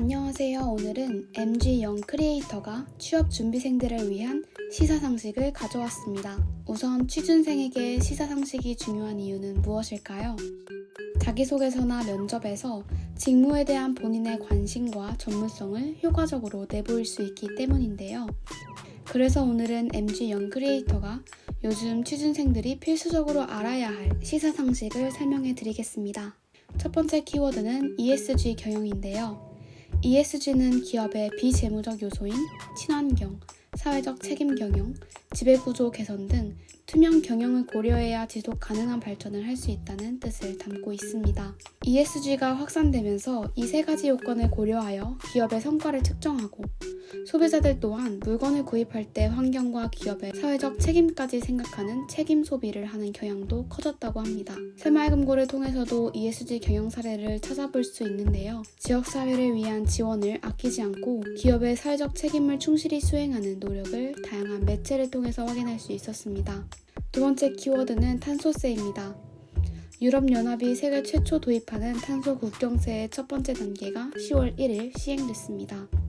안녕하세요. 오늘은 MG 영 크리에이터가 취업 준비생들을 위한 시사상식을 가져왔습니다. 우선 취준생에게 시사상식이 중요한 이유는 무엇일까요? 자기소개서나 면접에서 직무에 대한 본인의 관심과 전문성을 효과적으로 내보일 수 있기 때문인데요. 그래서 오늘은 MG 영 크리에이터가 요즘 취준생들이 필수적으로 알아야 할 시사상식을 설명해 드리겠습니다. 첫 번째 키워드는 ESG 경영인데요. ESG는 기업의 비재무적 요소인 친환경, 사회적 책임 경영, 지배구조 개선 등 투명 경영을 고려해야 지속 가능한 발전을 할 수 있다는 뜻을 담고 있습니다. ESG가 확산되면서 이 세 가지 요건을 고려하여 기업의 성과를 측정하고 소비자들 또한 물건을 구입할 때 환경과 기업의 사회적 책임까지 생각하는 책임 소비를 하는 경향도 커졌다고 합니다. 새마을금고를 통해서도 ESG 경영 사례를 찾아볼 수 있는데요. 지역사회를 위한 지원을 아끼지 않고 기업의 사회적 책임을 충실히 수행하는 노력을 다양한 매체를 통해서 확인할 수 있었습니다. 두 번째 키워드는 탄소세입니다. 유럽연합이 세계 최초 도입하는 탄소 국경세의 첫 번째 단계가 10월 1일 시행됐습니다.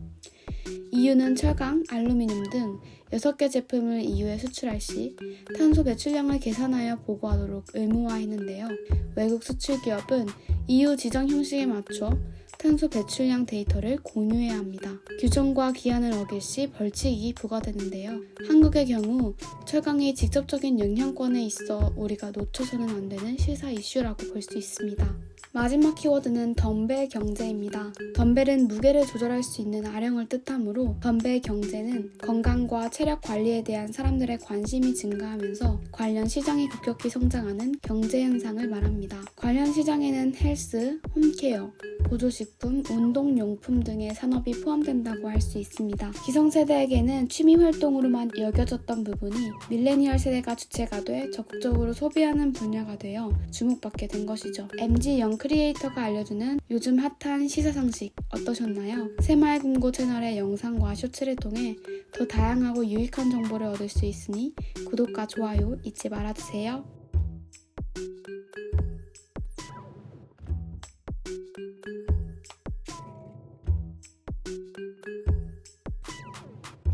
EU는 철강, 알루미늄 등 6개 제품을 EU에 수출할 시 탄소 배출량을 계산하여 보고하도록 의무화했는데요. 외국 수출 기업은 EU 지정 형식에 맞춰 탄소 배출량 데이터를 공유해야 합니다. 규정과 기한을 어길 시 벌칙이 부과되는데요. 한국의 경우 철강이 직접적인 영향권에 있어 우리가 놓쳐서는 안 되는 시사 이슈라고 볼 수 있습니다. 마지막 키워드는 덤벨 경제입니다. 덤벨은 무게를 조절할 수 있는 아령을 뜻하므로 덤벨 경제는 건강과 체력 관리에 대한 사람들의 관심이 증가하면서 관련 시장이 급격히 성장하는 경제 현상을 말합니다. 관련 시장에는 헬스, 홈케어, 보조식품, 운동용품 등의 산업이 포함된다고 할 수 있습니다. 기성세대에게는 취미 활동으로만 여겨졌던 부분이 밀레니얼 세대가 주체가 돼 적극적으로 소비하는 분야가 되어 주목받게 된 것이죠. MG 영 크리에이터가 알려주는 요즘 핫한 시사 상식 어떠셨나요? 새마을 금고 채널의 영상과 쇼츠를 통해 더 다양하고 유익한 정보를 얻을 수 있으니 구독과 좋아요 잊지 말아주세요.